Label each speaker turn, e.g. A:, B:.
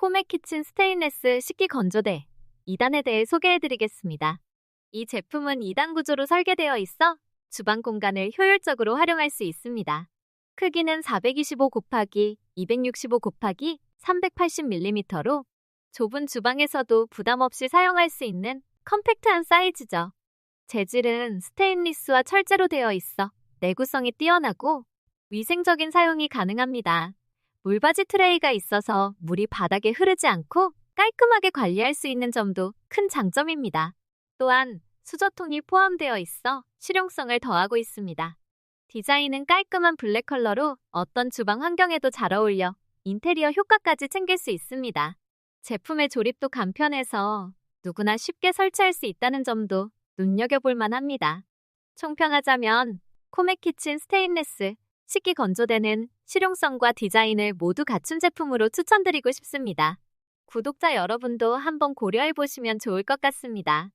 A: 코메 키친 스테인레스 식기 건조대 2단에 대해 소개해드리겠습니다. 이 제품은 2단 구조로 설계되어 있어 주방 공간을 효율적으로 활용할 수 있습니다. 크기는 425 곱하기 265 곱하기 380mm로 좁은 주방에서도 부담 없이 사용할 수 있는 컴팩트한 사이즈죠. 재질은 스테인리스와 철제로 되어 있어 내구성이 뛰어나고 위생적인 사용이 가능합니다. 물받이 트레이가 있어서 물이 바닥에 흐르지 않고 깔끔하게 관리할 수 있는 점도 큰 장점입니다. 또한 수저통이 포함되어 있어 실용성을 더하고 있습니다. 디자인은 깔끔한 블랙 컬러로 어떤 주방 환경에도 잘 어울려 인테리어 효과까지 챙길 수 있습니다. 제품의 조립도 간편해서 누구나 쉽게 설치할 수 있다는 점도 눈여겨볼 만합니다. 총평하자면 코메 키친 스테인레스 식기 건조대는 실용성과 디자인을 모두 갖춘 제품으로 추천드리고 싶습니다. 구독자 여러분도 한번 고려해 보시면 좋을 것 같습니다.